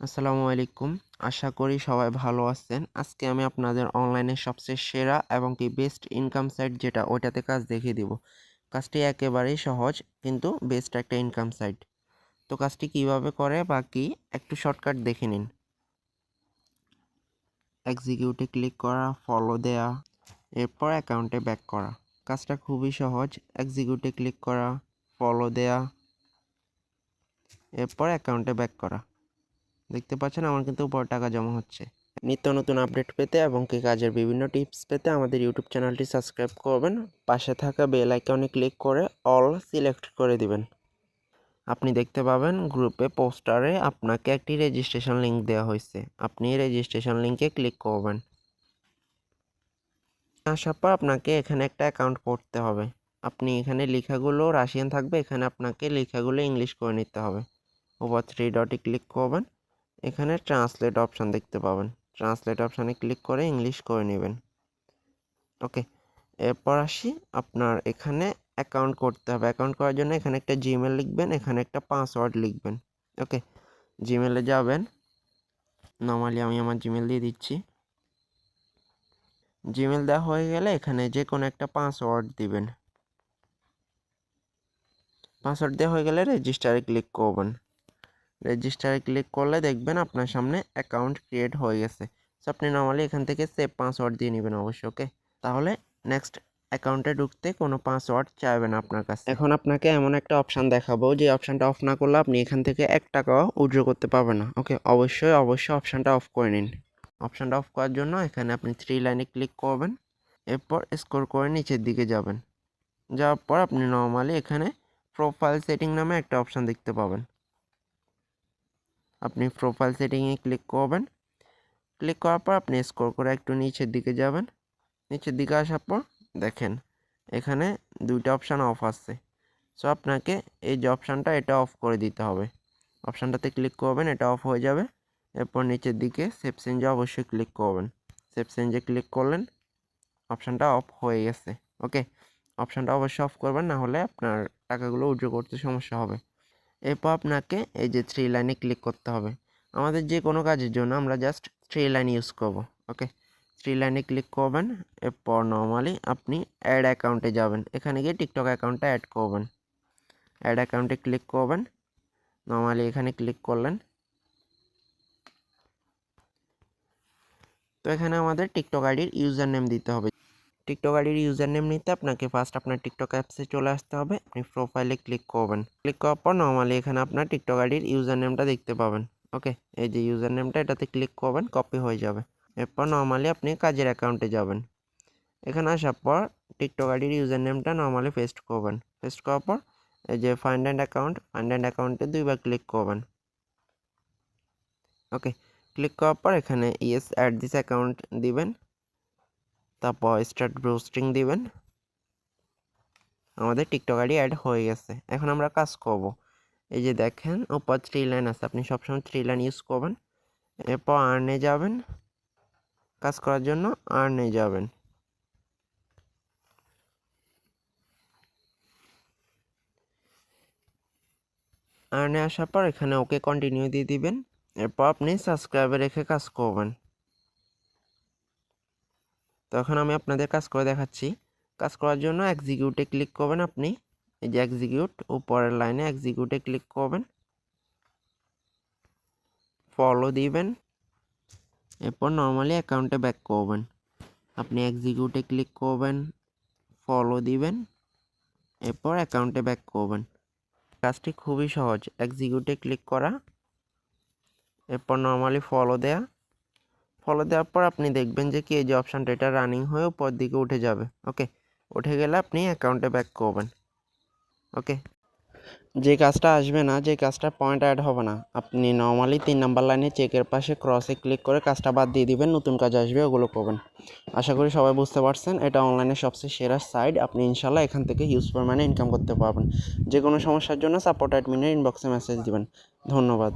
আসসালামু আলাইকুম। আশা করি সবাই ভালো আছেন। আজকে আমি আপনাদের অনলাইনে সবচেয়ে সেরা এবং কি বেস্ট ইনকাম সাইট যেটা ওইটাতে কাজ দেখিয়ে দিব। কাজটি একেবারেই সহজ, কিন্তু বেস্ট একটা ইনকাম সাইট তো কাজটি কীভাবে করে বা কি, একটু শর্টকাট দেখে নিন। এক্সিকিউটে ক্লিক করা ফলো দেয়া, এরপর অ্যাকাউন্টে ব্যাক করা। কাজটা খুবই সহজ এক্সিকিউটে ক্লিক করা ফলো দেয়া, এরপর অ্যাকাউন্টে ব্যাক করা। দেখতে পাচ্ছেন আমার কিন্তু উপর টাকা জমা হচ্ছে। নিত্য নতুন আপডেট পেতে এবং কি কাজের বিভিন্ন টিপস পেতে আমাদের ইউটিউব চ্যানেলটি সাবস্ক্রাইব করবেন। পাশে থাকা বেল আইকনে ক্লিক করে অল সিলেক্ট করে দিবেন। আপনি দেখতে পাবেন গ্রুপে পোস্টারে আপনাকে একটি রেজিস্ট্রেশন লিংক দেওয়া হয়েছে। আপনি রেজিস্ট্রেশন লিংকে ক্লিক করবেন। আসার পর আপনাকে এখানে একটা অ্যাকাউন্ট করতে হবে। আপনি এখানে লেখাগুলো রাশিয়ান থাকবে, এখানে আপনাকে লেখাগুলো ইংলিশ করে নিতে হবে। ওভার থ্রি ডটে ক্লিক করবেন। এখানে ট্রান্সলেট অপশান দেখতে পাবেন। ট্রান্সলেট অপশানে ক্লিক করে ইংলিশ করে নেবেন। ওকে এরপর আসি আপনার এখানে অ্যাকাউন্ট করতে হবে। অ্যাকাউন্ট করার জন্য এখানে একটা জিমেল লিখবেন, এখানে একটা পাসওয়ার্ড লিখবেন। ওকে জিমেলে যাবেন। নর্মালি আমি আমার জিমেল দিয়ে দিচ্ছি। জিমেল দেওয়া হয়ে গেলে এখানে যে কোনো একটা পাসওয়ার্ড দিবেন। পাসওয়ার্ড দেওয়া হয়ে গেলে রেজিস্টারে ক্লিক করবেন। রেজিস্টারে ক্লিক করলে দেখবেন আপনার সামনে অ্যাকাউন্ট ক্রিয়েট হয়ে গেছে। সো আপনি নর্মালি এখান থেকে সেভ পাসওয়ার্ড দিয়ে নেবেন অবশ্যই ওকে তাহলে নেক্সট অ্যাকাউন্টে ঢুকতে কোনো পাসওয়ার্ড চাইবে না আপনার কাছে। এখন আপনাকে এমন একটা অপশান দেখাবো, যে অপশানটা অফ না করলে আপনি এখান থেকে এক টাকাও উইড্রো করতে পারবেন না ওকে অবশ্যই অবশ্যই অপশানটা অফ করে নিন। অপশানটা অফ করার জন্য এখানে আপনি থ্রি লাইনে ক্লিক করবেন, এরপর স্কোর করে নিচের দিকে যাবেন। যাওয়ার পর আপনি নর্মালি এখানে প্রোফাইল সেটিং নামে একটা অপশান দেখতে পাবেন। আপনি প্রোফাইল সেটিংয়ে ক্লিক করবেন। ক্লিক করার পর আপনি স্কোর করে একটু নিচের দিকে যাবেন। নিচের দিকে আসার পর দেখেন, এখানে দুইটা অপশান অফ আসছে সো আপনাকে এই যে অপশানটা এটা অফ করে দিতে হবে। অপশানটাতে ক্লিক করবেন, এটা অফ হয়ে যাবে। এরপর নিচের দিকে সেভ চেঞ্জে অবশ্যই ক্লিক করবেন। সেভ চেঞ্জে ক্লিক করলেন অপশানটা অফ হয়ে গেছে। ওকে অপশানটা অবশ্যই অফ করবেন, না হলে আপনার টাকাগুলো উইড্রো করতে সমস্যা হবে। এরপর আপনাকে এই যে থ্রি লাইনে ক্লিক করতে হবে। আমাদের যে কোনো কাজের জন্য আমরা জাস্ট থ্রি লাইন ইউজ করব ওকে থ্রি লাইনে ক্লিক করবেন, এরপর নর্মালি আপনি অ্যাড অ্যাকাউন্টে যাবেন। এখানে গিয়ে টিকটক অ্যাকাউন্টটা অ্যাড করবেন। অ্যাড অ্যাকাউন্টে ক্লিক করবেন নর্মালি এখানে ক্লিক করলেন। তো এখানে আমাদের টিকটক আইডির ইউজার নেম দিতে হবে। টিকটক আইডির ইউজার নেম নিতে আপনাকে ফার্স্ট আপনার টিকটক অ্যাপসে চলে আসতে হবে। আপনি প্রোফাইলে ক্লিক করবেন। ক্লিক করার পর নর্মালি এখানে আপনার টিকটক আইডির ইউজার নেমটা দেখতে পাবেন। ওকে এই যে ইউজার নেমটা এটাতে ক্লিক করবেন কপি হয়ে যাবে। এরপর নর্মালি আপনি কাজের অ্যাকাউন্টে যাবেন। এখানে আসার পর টিকটক আইডির ইউজার নেমটা নর্মালি পেস্ট করবেন। পেস্ট করার পর এই যে find and account find and অ্যাকাউন্টে দুইবার ক্লিক করবেন। ওকে ক্লিক করার পর এখানে ইয়েস অ্যাড দিস অ্যাকাউন্ট দিবেন। তারপর স্টার্ট ব্রোস্টিং দিবেন। আমাদের টিকটক আইডি অ্যাড হয়ে গেছে। এখন আমরা কাজ করব। এই যে দেখেন ওপর থ্রি লাইন আছে। আপনি সবসময় থ্রি লাইন ইউজ করবেন। এরপর আর্নে যাবেন। কাজ করার জন্য আর্নে যাবেন। আর্নে আসার পর এখানে ওকে কন্টিনিউ দিয়ে দিবেন। এরপর আপনি সাবস্ক্রাইবে রেখে কাজ করবেন। তো এখন আমি আপনাদের কাজ করে দেখাচ্ছি। কাজ করার জন্য এক্সিকিউটে ক্লিক করবেন আপনি। এই যে এক্সিকিউট উপরের লাইনে এক্সিকিউটে ক্লিক করবেন। ফলো দিবেন। এরপর নর্মালি অ্যাকাউন্টে ব্যাক করবেন। আপনি এক্সিকিউটে ক্লিক করবেন। ফলো দিবেন। এরপর অ্যাকাউন্টে ব্যাক করবেন। কাজটি খুবই সহজ। এক্সিকিউটে ক্লিক করা। এরপর নর্মালি ফলো দেয়া। ফলো দেওয়ার পর আপনি দেখবেন যে কি এই যে অপশানটা এটা রানিং হয়ে উপর দিকে উঠে যাবে। ওকে উঠে গেলে আপনি অ্যাকাউন্টে ব্যাক করবেন। ওকে যে কাজটা আসবে না, যে কাজটা পয়েন্ট অ্যাড হবে না, আপনি নর্মালি তিন নাম্বার লাইনে চেকের পাশে ক্রসে ক্লিক করে কাজটা বাদ দিয়ে দিবেন, নতুন কাজ আসবে, ওগুলো করবেন। আশা করি সবাই বুঝতে পারছেন, এটা অনলাইনে সবচেয়ে সেরা সাইট আপনি ইনশাল্লাহ এখান থেকে হিউজ পরিমাণে ইনকাম করতে পারবেন। যে কোনো সমস্যার জন্য সাপোর্ট অ্যাডমিনের ইনবক্সে মেসেজ দিবেন। ধন্যবাদ।